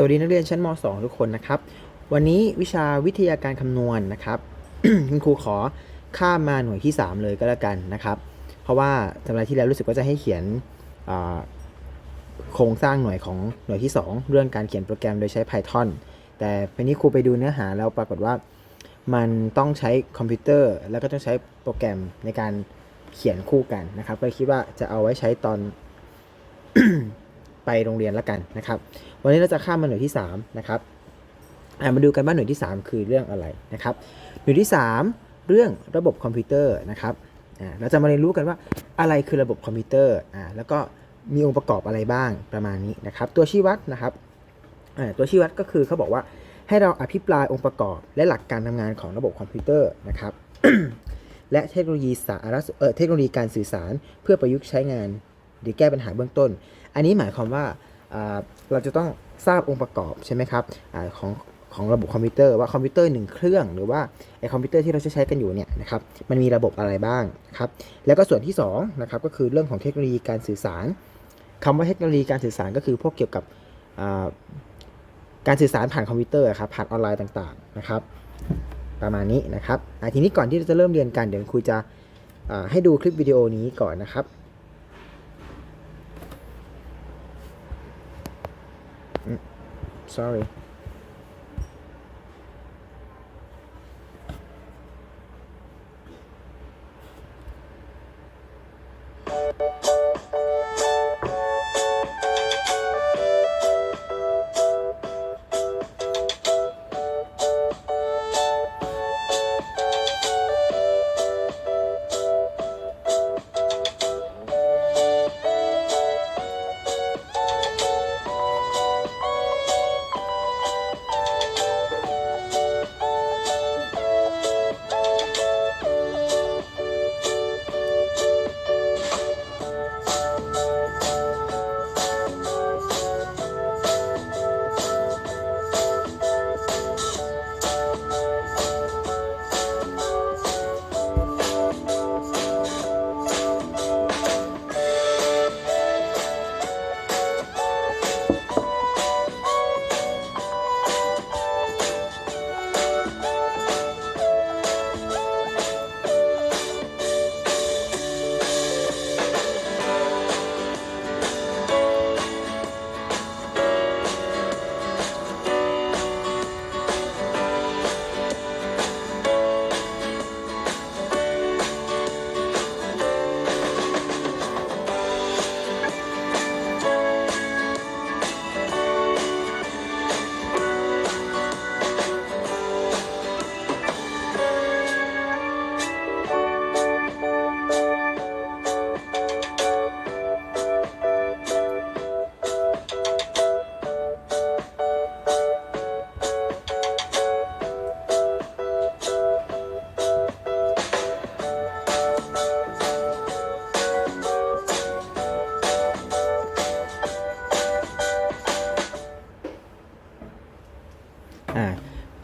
สวัสดีนักเรียนชั้นม .2 ทุกคนนะครับ วันนี้วิชาวิทยาการคำนวณนะครับคุณครูขอข้ามมาหน่วยที่ 3 เลยก็แล้วกันนะครับ เพราะว่าสัปดาห์ที่แล้วรู้สึกว่าจะให้เขียนโครงสร้างหน่วยของหน่วยที่ 2 เรื่องการเขียนโปรแกรมโดยใช้ Python แต่วันนี้ครูไปดูเนื้อหาแล้วปรากฏว่ามันต้องใช้คอมพิวเตอร์ แล้วก็ต้องใช้โปรแกรมในการเขียนคู่กันนะครับก็คิดว่าจะเอาไว้ใช้ตอน ไปโรงเรียนละกันนะครับ วันนี้เราจะข้ามมาหน่วยที่3นะครับมาดูกันว่าหน่วยที่ 3 คือเรื่องอะไรนะครับ หน่วยที่ 3 เรื่องระบบคอมพิวเตอร์นะครับเราจะมาเรียนรู้กันว่าอะไรคือระบบคอมพิวเตอร์แล้วก็มีองค์ประกอบอะไรบ้างประมาณนี้นะครับ ตัวชี้วัดนะครับตัวชี้วัดก็คือเขาบอกว่าให้เราอภิปรายองค์ประกอบและหลักการทำงานของระบบคอมพิวเตอร์นะครับ และเทคโนโลยีสารสเเทคโนโลยีการสื่อสาร เพื่อประยุกต์ใช้งาน หรือแก้ปัญหาเบื้องต้นอันนี้หมายความว่าเราจะต้องทราบองค์ประกอบใช่ไหมครับอของของระบบคอมพิวเตอร์ว่าคอมพิวเตอร์หนึ่งเครื่องหรือว่าไอคอมพิวเตอร์ที่เราใช้ใช้กันอยู่เนี่ยนะครับมันมีระบบอะไรบ้างครับแล้วก็ส่วนที่2นะครับก็คือเรื่องของเทคโนโลยีการสื่อสารคำว่าเทคโนโลยีการสื่อสารก็คือพวกเกี่ยวกับการสื่อสารผ่านคอมพิวเตอร์ครับผ่านออนไลน์ต่างๆนะครับ ประมาณนี้นะครับทีนี้ก่อนที่เราจะเริ่มเรียนกันเดี๋ยวครูจะให้ดูคลิปวิดีโอนี้ก่อนนะครับ sorry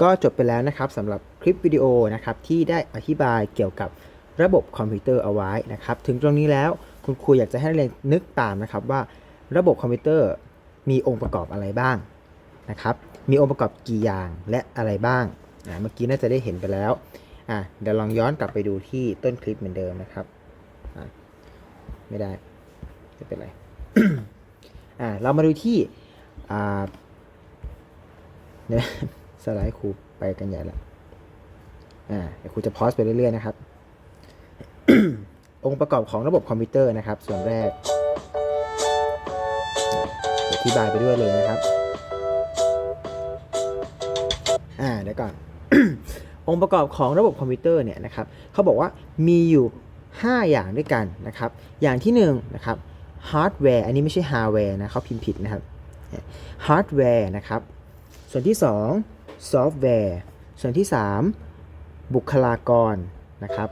ก็จบไปแล้วนะครับสำหรับคลิปวิดีโอนะครับที่ได้อธิบายเกี่ยวกับระบบคอมพิวเตอร์เอาไว้นะครับถึงตรงนี้แล้วคุณครูอยากจะให้นักเรียนนึกตามนะครับว่าระบบคอมพิวเตอร์มีองค์ประกอบอะไรบ้างนะครับมีองค์ประกอบกี่อย่างและอะไรบ้างเมื่อกี้น่าจะได้เห็นไปแล้วอ่าเดี๋ยวลองย้อนกลับไปดูที่ต้นคลิปเหมือนเดิมนะครับอ่าไม่ได้ไม่เป็นไรอ่าเรามาดูที่อ่าเนี่ย สไลด์ครูไปกันใหญ่ละอ่าเดี๋ยวครูจะพอสไปเรื่อยๆนะครับ องค์ประกอบของระบบคอมพิวเตอร์นะครับ ส่วนแรกอธิบายไปด้วยเลยนะครับ อ่าเดี๋ยวก่อน องค์ประกอบของระบบคอมพิวเตอร์เนี่ยนะครับเขาบอกว่ามีอยู่ 5 อย่างด้วยกันนะครับ อย่างที่1นงนะครับฮาร์ดแวร์อันนี้ไม่ใช่ฮาร์ดแวร์นะเขาพิมพ์ผิดนะครับฮาร์ดแวร์นะครับ ส่วนที่ 2 ซอฟต์แวร์ ส่วนที่ 3 บุคลากรนะครับ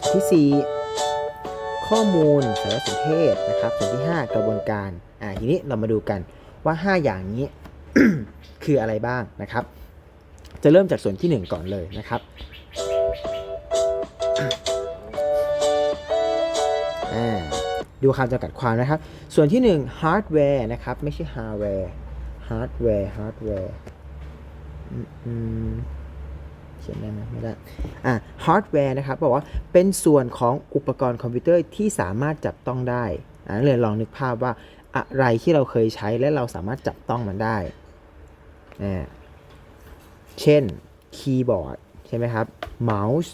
ส่วนที่ 4 ข้อมูลสารสนเทศนะครับ ส่วนที่ 5 กระบวนการอ่าทีนี้เรามาดูกันว่า 5 อย่างนี้ คืออะไรบ้างนะครับ จะเริ่มจากส่วนที่ 1 ก่อนเลยนะครับดูคำจำกัดความนะครับ ส่วนที่ 1 hardware นะครับ ไม่ใช่ hardware hardware hardware เขียนได้ไหมไม่ได้ อะ hardware นะครับบอกว่าเป็นส่วนของอุปกรณ์คอมพิวเตอร์ที่สามารถจับต้องได้อะนักเรียลองนึกภาพว่าอะไรที่เราเคยใช้และเราสามารถจับต้องมันได้อ่าเช่นคีย์บอร์ดใช่ไหมครับ เมาส์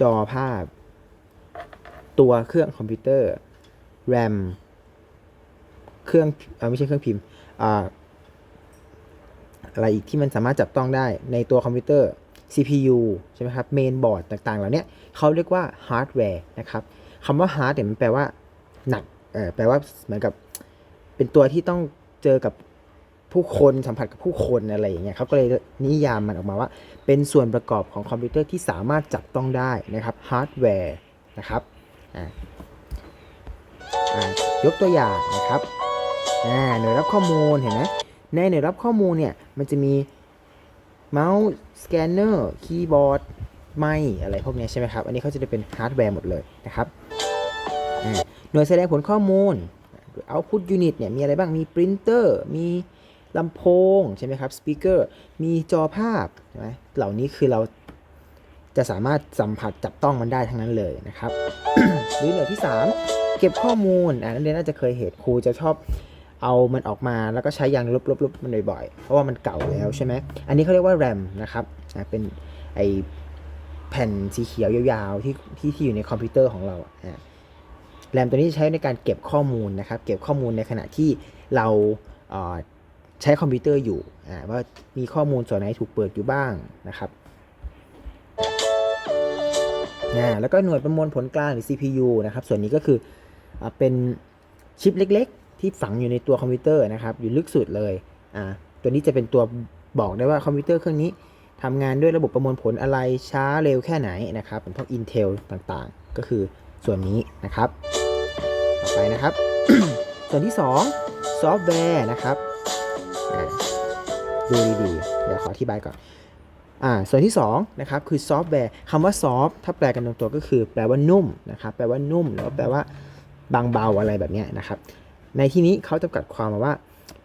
จอภาพ ตัวเครื่องคอมพิวเตอร์ RAM เครื่องอไม่ใช่เครื่องพิมพ์ อะไรอีกที่มันสามารถจับต้องได้ในตัวคอมพิวเตอร์ CPU ใช่ไหมครับเมนบอร์ดต่างๆ เหล่านี้เขาเรียกว่าฮาร์ดแวร์นะครับคำว่าฮาร์ดเนี่ยมันแปลว่าหนักแปลว่าเหมือนกับเป็นตัวที่ต้องเจอกับผู้คนสัมผัสกับผู้คนอะไรอย่างเงี้ยเขาก็เลยนิยามมันออกมาว่า เป็นส่วนประกอบของคอมพิวเตอร์ที่สามารถจับต้องได้นะครับฮาร์ดแวร์นะครับอ่าอ่ายกตัวอย่างนะครับอ่าหน่วยรับข้อมูลเห็นไหม ในหน่วยรับข้อมูลเนี่ย มันจะมีเมาส์สแกนเนอร์คีย์บอร์ดไม่อะไรพวกนี้ใช่ไหมครับ อันนี้เขาจะได้เป็นฮาร์ดแวร์หมดเลยนะครับหน่วยแสดงผลข้อมูล Output Unit เนี่ยมีอะไรบ้างมีปรินเตอร์มีลำโพงใช่ไหมครับสปีกเกอร์มีจอภาพใช่ไหมเหล่านี้คือเราจะสามารถสัมผัสจับต้องมันได้ทั้งนั้นเลยนะครับ หรือหน่วยที่ 3 เก็บข้อมูลอ่านักเรียนน่าจะเคยเห็นครูจะชอบ เอามันออกมาแล้วก็ใช้ยางลบๆมันบ่อยๆ เพราะว่ามันเก่าแล้วใช่ไหม อันนี้เขาเรียกว่า RAM นะครับเป็นไอแผ่นสีเขียวยาวๆที่ที่ที่อยู่ในคอมพิวเตอร์ของเราแรมตัวนี้ใช้ในการเก็บข้อมูลนะครับ เก็บข้อมูลในขณะที่เราเอ่อใช้คอมพิวเตอร์อยู่ว่ามีข้อมูลส่วนไหนถูกเปิดอยู่บ้างนะครับแล้วก็หน่วยประมวลผลกลางหรือ CPU นะครับ ส่วนนี้ก็คืออเป็นชิปเล็ก ที่ฝังอยู่ในตัวคอมพิวเตอร์นะครับ อยู่ลึกสุดเลยอ่าตัวนี้จะเป็นตัวบอกได้ว่าคอมพิวเตอร์เครื่องนี้ทำงานด้วยระบบประมวลผลอะไรช้าเร็วแค่ไหนนะครับเป็นพวก Intel ต่างๆ ก็คือส่วนนี้นะครับ ต่อไปนะครับ ส่วนที่ 2 ซอฟต์แวร์นะครับดูดีๆ เดี๋ยวขออธิบายก่อนอ่าส่วนที่2นะครับคือซอฟต์แวร์คำว่าซอฟถ้าแปลกันตรงตัวก็คือแปลว่านุ่มนะครับแปลว่านุ่มหรือว่าแปลว่าบางเบาอะไรแบบนี้นะครับ ในที่นี้เขาจำกัดความมาว่า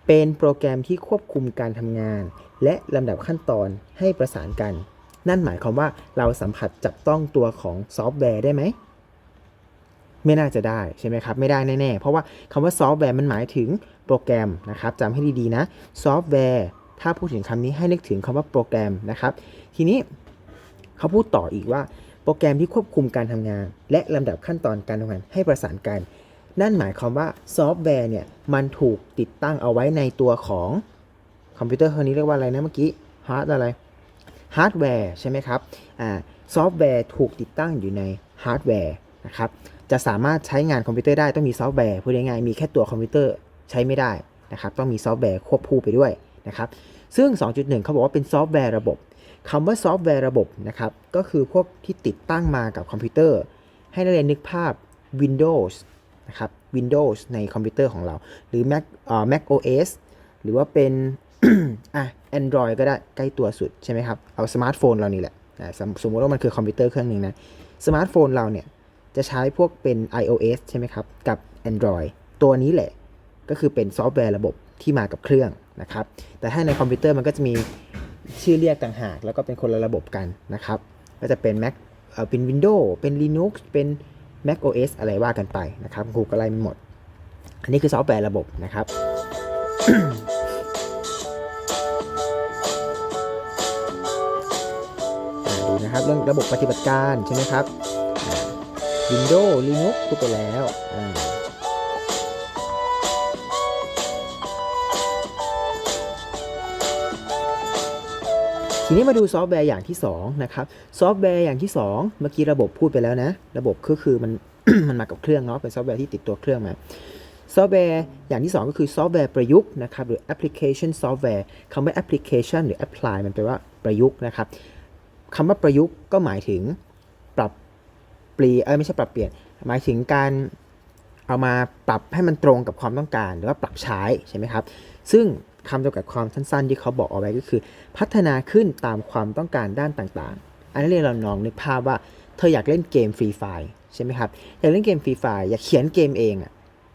เป็นโปรแกรมที่ควบคุมการทำงาน และลำดับขั้นตอนให้ประสานกัน นั่นหมายความว่าเราสัมผัสจับต้องตัวของซอฟต์แวร์ได้ไหมไม่น่าจะได้ใช่ไหมครับ ไม่ได้แน่ๆ เพราะว่าคำว่าซอฟต์แวร์มันหมายถึงโปรแกรมนะครับจำให้ดีๆนะซอฟต์แวร์ถ้าพูดถึงคำนี้ให้นึกถึงคำว่าโปรแกรมนะครับ ทีนี้เขาพูดต่ออีกว่า โปรแกรมที่ควบคุมการทำงาน และลำดับขั้นตอนการทำงานให้ประสานกัน นั่นหมายความว่าซอฟต์แวร์เนี่ยมันถูกติดตั้งเอาไว้ในตัวของคอมพิวเตอร์เครื่องนี้เรียกว่าอะไรนะเมื่อกี้ฮาร์ดอะไรฮาร์ดแวร์ใช่ไหมครับอ่าซอฟต์แวร์ถูกติดตั้งอยู่ในฮาร์ดแวร์นะครับจะสามารถใช้งานคอมพิวเตอร์ได้ต้องมีซอฟต์แวร์พูดง่ายๆมีแค่ตัวคอมพิวเตอร์ใช้ไม่ได้นะครับต้องมีซอฟต์แวร์ควบคู่ไปด้วยนะครับซึ่ง 2.1 เขาบอกว่าเป็นซอฟต์แวร์ระบบคำว่าซอฟต์แวร์ระบบนะครับก็คือพวกที่ติดตั้งมากับคอมพิวเตอร์ ให้นักเรียนนึกภาพ Windows นะครับ Windows ในคอมพิวเตอร์ของเรา หรือ Mac เอ่อ Mac OS หรือว่าเป็นอะ Android ก็ได้ใกล้ตัวสุดใช่ไหมครับ เอาสมาร์ทโฟนเรานี่แหละสมสมติว่ามันคือคอมพิวเตอร์เครื่องหนึ่งนะสมาร์ทโฟนเราเนี่ยจะใช้พวกเป็น iOS ใช่ไหมครับ กับ Android ตัวนี้แหละ ก็คือเป็นซอฟต์แวร์ระบบที่มากับเครื่องนะครับ แต่ถ้าในคอมพิวเตอร์มันก็จะมีชื่อเรียกต่างหาก แล้วก็เป็นคนละระบบกันนะครับ ก็จะเป็น Mac อ่อเป็น Windows เป็น Linux เป็น Mac OS อะไรว่ากันไปนะครับครูก็ไล่มันหมด อันนี้คือซอฟต์แวร์ระบบนะครับดูนะครับเรื่องระบบปฏิบัติการใช่ไหมครับ Windows Linux พูดไปแล้วอ่า ทีนี้มาดูซอฟต์แวร์อย่างที่2นะครับซอฟต์แวร์อย่างที่ 2 เมื่อกี้ระบบพูดไปแล้วนะ ระบบก็คือมันมันมากับเครื่องเนาะเป็นซอฟต์แวร์ที่ติดตัวเครื่องมาซอฟต์แวร์อย่างที่ 2 ก็คือซอฟต์แวร์ประยุกต์นะครับหรือ application software คำว่า application หรือ apply มันแปลว่าประยุกต์นะครับคำว่าประยุกต์ก็หมายถึงปรับเปลี่ยนเอ้ยไม่ใช่ปรับเปลี่ยน หมายถึงการเอามาปรับให้มันตรงกับความต้องการ หรือว่าปรับใช้ใช่ไหมครับ ซึ่ง คำจำกัดความสั้นๆ ที่เขาบอกเอาไว้ก็คือ พัฒนาขึ้นตามความต้องการด้านต่างๆ อันนี้เราลองนึกภาพว่าเธออยากเล่นเกมฟรีไฟใช่ไหมครับ อยากเล่นเกมฟรีไฟอยากเขียนเกมเองอะ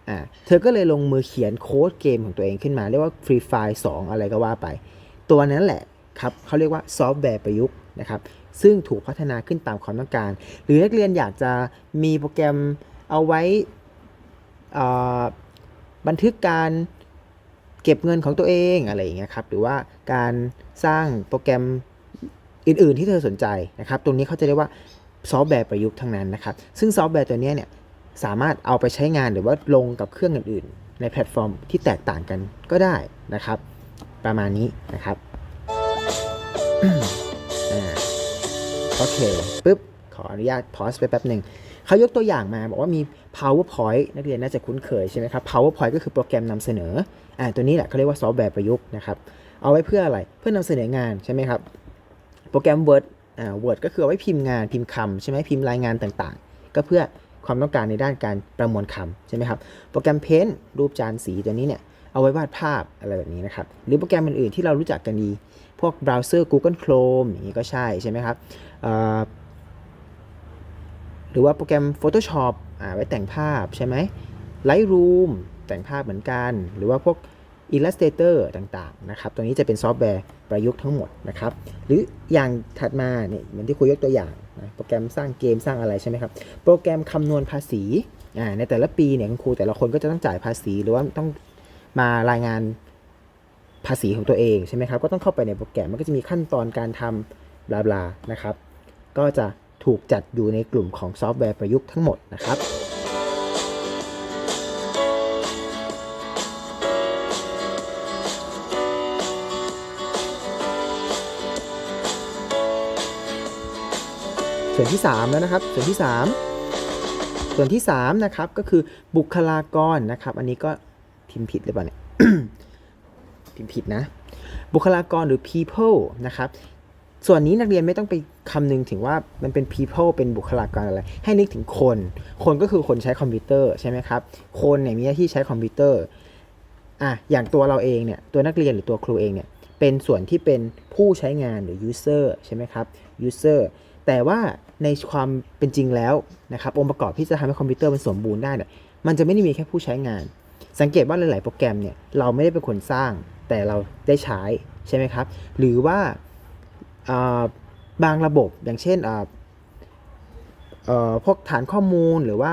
อ่าเธอก็เลยลงมือเขียนโค้ดเกมของตัวเองขึ้นมา เรียกว่า Free Fire 2อะไรก็ว่าไป ตัวนั้นแหละครับเขาเรียกว่าซอฟต์แวร์ประยุกต์นะครับซึ่งถูกพัฒนาขึ้นตามความต้องการ หรือนักเรียนอยากจะมีโปรแกรมเอาไว้บันทึกการ เก็บเงินของตัวเองอะไรอย่างเงี้ยครับหรือว่าการสร้างโปรแกรมอื่น ๆ ที่เธอสนใจนะครับ ตรงนี้เขาจะเรียกว่าซอฟต์แวร์ประยุกต์ทั้งนั้นนะครับ ซึ่งซอฟต์แวร์ตัวเนี้ยเนี่ยสามารถเอาไปใช้งานหรือว่าลงกับเครื่องอื่น ๆ ในแพลตฟอร์มที่แตกต่างกันก็ได้นะครับ ประมาณนี้นะครับโอเคปุ๊บขออนุญาตพอสไปแป๊บหนึ่ง เขายกตัวอย่างมาบอกว่ามี PowerPoint นักเรียนน่าจะคุ้นเคยใช่ไหมครับ PowerPoint ก็คือโปรแกรมนำเสนออ่าตัวนี้แหละเขาเรียกว่าซอฟต์แวร์ประยุกต์นะครับ เอาไว้เพื่ออะไร เพื่อนำเสนองานใช่ไหมครับ โปรแกรม Word อ่า Word ก็คือเอาไว้พิมพ์งานพิมพ์คำใช่ไหมพิมพ์รายงานต่างๆ ก็เพื่อความต้องการในด้านการประมวลคำใช่ไหมครับ โปรแกรม Paint รูปจานสีตัวนี้เนี่ยเอาไว้วาดภาพอะไรแบบนี้นะครับ หรือโปรแกรมอื่นๆที่เรารู้จักกันดี พวกเบราว์เซอร์ Google Chrome อย่างนี้ก็ใช่ใช่ไหมครับ รือว่าโปรแกรม Photoshop อ่าไว้แต่งภาพใช่ไหม Lightroom แต่งภาพเหมือนกัน หรือว่าพวก Illustrator ต่างๆนะครับตัวนี้จะเป็นซอฟต์แวร์ประยุกต์ทั้งหมดนะครับ หรืออย่างถัดมาเนี่ยเหมือนที่คุยยกตัวอย่างนะโปรแกรมสร้างเกมสร้างอะไรใช่ไหมครับ โปรแกรมคำนวณภาษีอ่าในแต่ละปีเนี่ยคุณครูแต่ละคนก็จะต้องจ่ายภาษีหรือว่าต้องมารายงานภาษีของตัวเองใช่ไหมครับ ก็ต้องเข้าไปในโปรแกรมมันก็จะมีขั้นตอนการทำบลาบลานะครับ ก็จะ ถูกจัดอยู่ในกลุ่มของซอฟต์แวร์ประยุกต์ทั้งหมดนะครับส่วนที่ 3 แล้วนะครับ ส่วนที่ 3 ส่วนที่3นะครับก็คือบุคลากรนะครับ อันนี้ก็พิมพ์ผิดหรือเปล่าเนี่ยพิมพ์ผิดนะ บุคลากรหรือ people นะครับ ส่วนนี้นักเรียนไม่ต้องไปคำนึงถึงว่ามันเป็น people เป็นบุคลากรอะไร ให้นึกถึงคน คนก็คือคนใช้คอมพิวเตอร์ใช่ไหมครับ คนเนี่ยมีหน้าที่ใช้คอมพิวเตอร์อะอย่างตัวเราเองเนี่ยตัวนักเรียนหรือตัวครูเองเนี่ยเป็นส่วนที่เป็นผู้ใช้งานหรือ user ใช่ไหมครับ user แต่ว่าในความเป็นจริงแล้วนะครับองค์ประกอบที่จะทำให้คอมพิวเตอร์มันสมบูรณ์ได้เนี่ยมันจะไม่ได้มีแค่ผู้ใช้งาน สังเกตว่าหลาย ๆ โปรแกรมเนี่ยเราไม่ได้เป็นคนสร้างแต่เราได้ใช้ใช่ไหมครับ หรือว่าอ่า บางระบบอย่างเช่นพวกฐานข้อมูลหรือว่า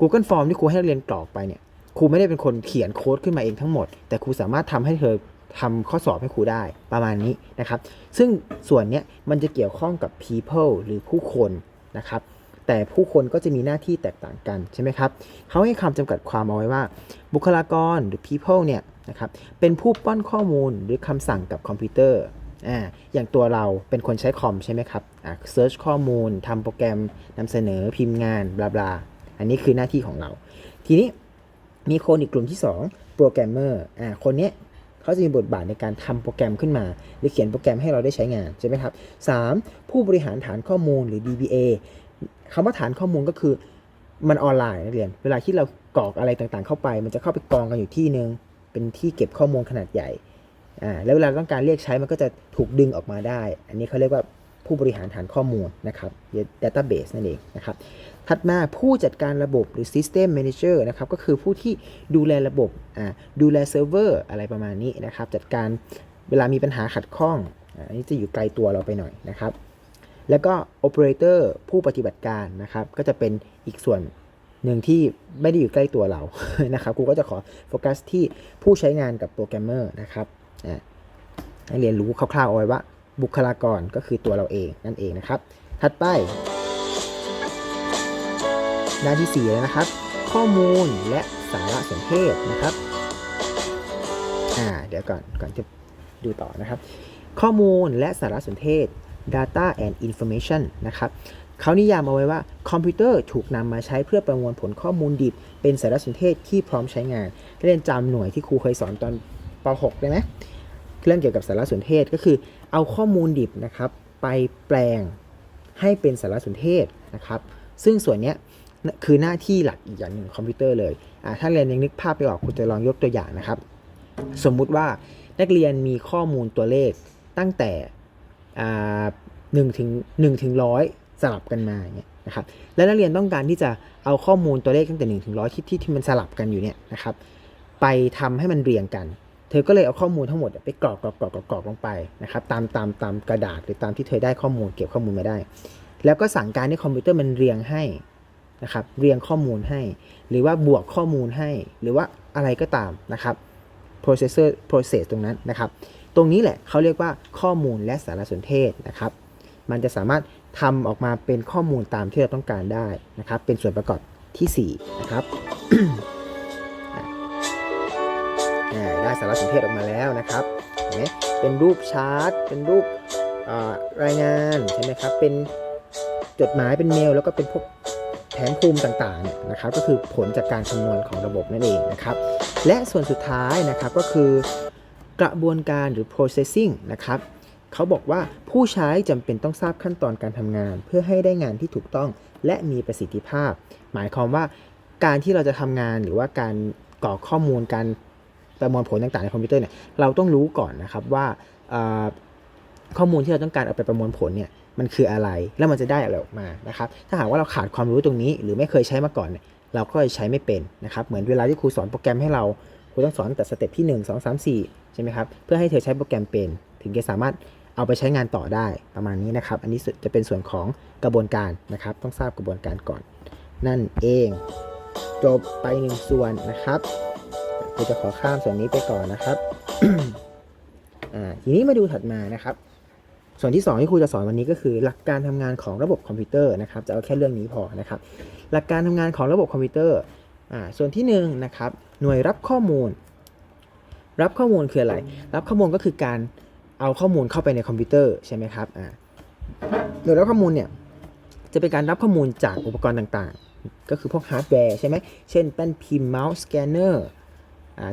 Google Form ที่ครูให้นักเรียนกรอกไปเนี่ยครูไม่ได้เป็นคนเขียนโค้ดขึ้นมาเองทั้งหมด แต่ครูสามารถทำให้เธอทำข้อสอบให้ครูได้ประมาณนี้นะครับ ซึ่งส่วนเนี้ยมันจะเกี่ยวข้องกับ people หรือผู้คนนะครับ แต่ผู้คนก็จะมีหน้าที่แตกต่างกันใช่ไหมครับเขาให้คำจำกัดความเอาไว้ว่า บุคลากรหรือ people เนี่ยนะครับเป็นผู้ป้อนข้อมูลหรือคำสั่งกับคอมพิวเตอร์ อ่าอย่างตัวเราเป็นคนใช้คอมใช่ไหมครับอ่า search ข้อมูลทำโปรแกรมนำเสนอพิมพ์งานบลาบลาอันนี้คือหน้าที่ของเรา ทีนี้มีคนอีกกลุ่มที่2โปรแกรมเมอร์อ่าคนเนี้ยเขาจะมีบทบาทในการทำโปรแกรมขึ้นมา หรือเขียนโปรแกรมให้เราได้ใช้งานใช่ไหมครับ 3. ผู้บริหารฐานข้อมูลหรือ DBA คำว่าฐานข้อมูลก็คือมันออนไลน์นักเรียน เวลาที่เรากรอกอะไรต่างๆ เข้าไป มันจะเข้าไปกองกันอยู่ที่หนึ่งเป็นที่เก็บข้อมูลขนาดใหญ่ อ่าแล้วเวลาต้องการเรียกใช้มันก็จะถูกดึงออกมาได้ อันนี้เขาเรียกว่าผู้บริหารฐานข้อมูลนะครับ database นั่นเองนะครับ ถัดมาผู้จัดการระบบหรือ System Manager นะครับก็คือผู้ที่ดูแลระบบอ่าดูแลเซิร์ฟเวอร์อะไรประมาณนี้นะครับ จัดการเวลามีปัญหาขัดข้องอันนี้จะอยู่ไกลตัวเราไปหน่อยนะครับ แล้วก็ Operator ผู้ปฏิบัติการนะครับ ก็จะเป็นอีกส่วนหนึ่งที่ไม่ได้อยู่ใกล้ตัวเรานะครับครูก็จะขอโฟกัสที่ผู้ใช้งานกับโปรแกรมเมอร์นะครับ ให้เรียนรู้คร่าวๆเอาไว้ว่า บุคลากรก็คือตัวเราเองนั่นเองนะครับ ถัดไปหน้าที่4เลยนะครับ ข้อมูลและสารสนเทศนะครับอ่าเดี๋ยวก่อนก่อนจะดูต่อนะครับ ข้อมูลและสารสนเทศ data and information นะครับเขานิยามเอาไว้ว่าคอมพิวเตอร์ถูกนำมาใช้เพื่อประมวลผลข้อมูลดิบ เป็นสารสนเทศที่พร้อมใช้งานเรียนจำหน่วยที่ครูเคยสอนตอน ป .6 ได้ไหมเรื่องเกี่ยวกับสารสนเทศก็คือเอาข้อมูลดิบนะครับ ไปแปลงให้เป็นสารสนเทศนะครับ ซึ่งส่วนนี้คือหน้าที่หลักอีกอย่างหนึ่งคอมพิวเตอร์เลยถ้าเรียนยังนึกภาพไม่ออกคุณจะลองยกตัวอย่างนะครับ สมมุติว่านักเรียนมีข้อมูลตัวเลขตั้งแต่หนึ่งถึงหนึ่งถึงร้อยสลับกันมาเนี่ยนะครับ และนักเรียนต้องการที่จะเอาข้อมูลตัวเลขตั้งแต่1ถึงร้อยที่ที่ที่มันสลับกันอยู่เนี่ยนะครับ ไปทำให้มันเรียงกัน เธอก็เลยเอาข้อมูลทั้งหมดไปกรอกกรอกกรอกกรอกกรอกลงไปนะครับตามตามตามกระดาษหรือตามที่เธอได้ข้อมูลเก็บข้อมูลมาได้ แล้วก็สั่งการให้คอมพิวเตอร์มันเรียงให้นะครับเรียงข้อมูลให้ หรือว่าบวกข้อมูลให้ หรือว่าอะไรก็ตามนะครับ processor process ตรงนั้นนะครับ ตรงนี้แหละเขาเรียกว่าข้อมูลและสารสนเทศนะครับ มันจะสามารถทำออกมาเป็นข้อมูลตามที่เราต้องการได้นะครับ เป็นส่วนประกอบทีสี่4 นะครับ ได้สารสนเทศออกมาแล้วนะครับเห็นไหมเป็นรูปชาร์ตเป็นรูปรายงานใช่ไหมครับเป็นจดหมายเป็นเมล แล้วก็เป็นพวกแผนภูมิต่างๆเนี่ยนะครับ ก็คือผลจากการคำนวณของระบบนั่นเองนะครับ และส่วนสุดท้ายนะครับก็คือกระบวนการหรือ processing นะครับเขาบอกว่าผู้ใช้จำเป็นต้องทราบขั้นตอนการทำงาน เพื่อให้ได้งานที่ถูกต้องและมีประสิทธิภาพ หมายความว่าการที่เราจะทำงานหรือว่าการกรอกข้อมูลการ ประมวลผลต่างๆในคอมพิวเตอร์เนี่ยเราต้องรู้ก่อนนะครับว่าข้อมูลที่เราต้องการเอาไปประมวลผลเนี่ยมันคืออะไรแล้วมันจะได้อะไรออกมานะครับถ้าหากว่าเราขาดความรู้ตรงนี้ หรือไม่เคยใช้มาก่อนเนี่ยเราก็จะใช้ไม่เป็นนะครับเหมือนเวลาที่ครูสอนโปรแกรมให้เราครูต้องสอนแต่สเต็ปที่ 1 2 3 4 ใช่ไหมครับเพื่อให้เธอใช้โปรแกรมเป็น ถึงจะสามารถเอาไปใช้งานต่อได้ประมาณนี้นะครับ อันนี้จะเป็นส่วนของกระบวนการนะครับ ต้องทราบกระบวนการก่อน นั่นเอง จบไปหนึ่งส่วนนะครับ ครูจะขอข้ามส่วนนี้ไปก่อนนะครับอ่าทีนี้มาดูถัดมานะครับ ส่วนที่ 2 ที่ครูจะสอนวันนี้ก็คือ หลักการทำงานของระบบคอมพิวเตอร์นะครับ จะเอาแค่เรื่องนี้พอนะครับ หลักการทำงานของระบบคอมพิวเตอร์อ่าส่วนที่1นงนะครับ หน่วยรับข้อมูล รับข้อมูลคืออะไร รับข้อมูลก็คือการเอาข้อมูลเข้าไปในคอมพิวเตอร์ใช่ไหมครับอ่าหน่วยรับข้อมูลเนี่ยจะเป็นการรับข้อมูลจากอุปกรณ์ต่างๆ ก็คือพวกฮาร์ดแวร์ใช่ไหมเช่นแป้นพิมพ์เมาส์สแกนเนอร์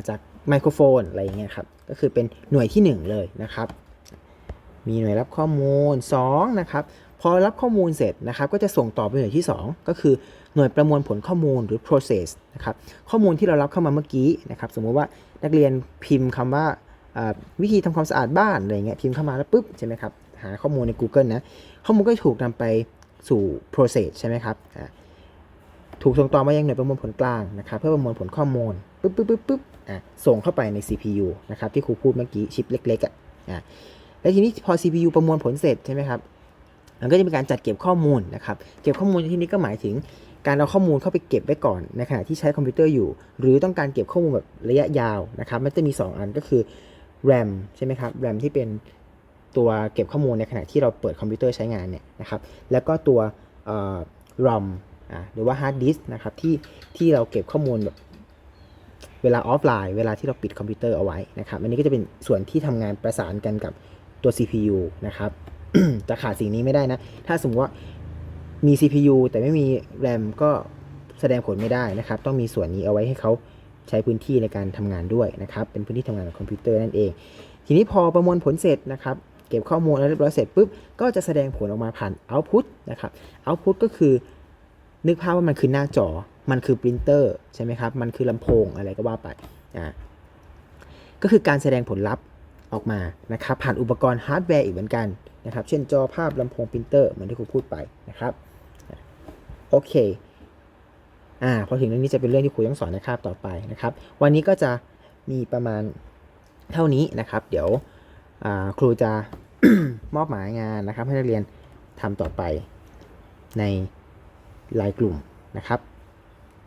จากไมโครโฟนอะไรอย่างเงี้ยครับ ก็คือเป็นหน่วยที่ 1 เลยนะครับ มีหน่วยรับข้อมูล2นะครับพอรับข้อมูลเสร็จนะครับ ก็จะส่งต่อไปหน่วยที่ 2 ก็คือหน่วยประมวลผลข้อมูลหรือ process นะครับข้อมูลที่เรารับเข้ามาเมื่อกี้นะครับ สมมุติว่านักเรียนพิมพ์คำว่าอ่าวิธีทำความสะอาดบ้านอะไรเงี้ยพิมพ์เข้ามาแล้วปุ๊บใช่ไหมครับหาข้อมูลใน Google นะข้อมูลก็ถูกนำไปสู่ process ใช่ไหมครับถูกส่งต่อมายังหน่วยประมวลผลกลางนะครับ เพื่อประมวลผลข้อมูล ปุ๊บปุ๊บปุ๊บปุ๊บอะส่งเข้าไปใน CPU นะครับที่ครูพูดเมื่อกี้ชิปเล็กๆอะอะแล้วทีนี้พอ CPU ประมวลผลเสร็จใช่ไหมครับมันก็จะมีการจัดเก็บข้อมูลนะครับเก็บข้อมูลในที่นี้ก็หมายถึงการเอาข้อมูลเข้าไปเก็บไว้ก่อนในขณะที่ใช้คอมพิวเตอร์อยู่ หรือต้องการเก็บข้อมูลแบบระยะยาวนะครับมันจะมี 2 อันก็คือ RAM ใช่ไหมครับ RAM ที่เป็นตัวเก็บข้อมูลในขณะที่เราเปิดคอมพิวเตอร์ใช้งานเนี่ยนะครับแล้วก็ตัวเอ่อ ROM อ่าหรือว่า hard disk นะครับที่ที่เราเก็บข้อมูลแบบ เวลาออฟไลน์ เวลาที่เราปิดคอมพิวเตอร์เอาไว้นะครับ อันนี้ก็จะเป็นส่วนที่ทำงานประสานกันกับตัว CPU นะครับ จะขาดสิ่งนี้ไม่ได้นะ ถ้าสมมติว่ามี CPU แต่ไม่มี RAM ก็แสดงผลไม่ได้นะครับ ต้องมีส่วนนี้เอาไว้ให้เขาใช้พื้นที่ในการทำงานด้วยนะครับ เป็นพื้นที่ทำงานของคอมพิวเตอร์นั่นเอง ทีนี้พอประมวลผลเสร็จนะครับเก็บข้อมูลแล้วเรียบร้อยเสร็จปุ๊บ ก็จะแสดงผลออกมาผ่าน output นะครับ output ก็คือนึกภาพว่ามันคือหน้าจอ มันคือปรินเตอร์ใช่ไหมครับ มันคือลำโพงอะไรก็ว่าไปอ่าก็คือการแสดงผลลัพธ์ออกมานะครับผ่านอุปกรณ์ฮาร์ดแวร์อีกเหมือนกันนะครับเช่นจอภาพลำโพงปรินเตอร์เหมือนที่ครูพูดไปนะครับโอเคอ่าพอถึงเรื่องนี้จะเป็นเรื่องที่ครูต้องสอนในคาบต่อไปนะครับ วันนี้ก็จะมีประมาณเท่านี้นะครับ เดี๋ยวครูจะมอบหมายงานนะครับ ให้นักเรียนทำต่อไปในไลน์กลุ่มนะครับ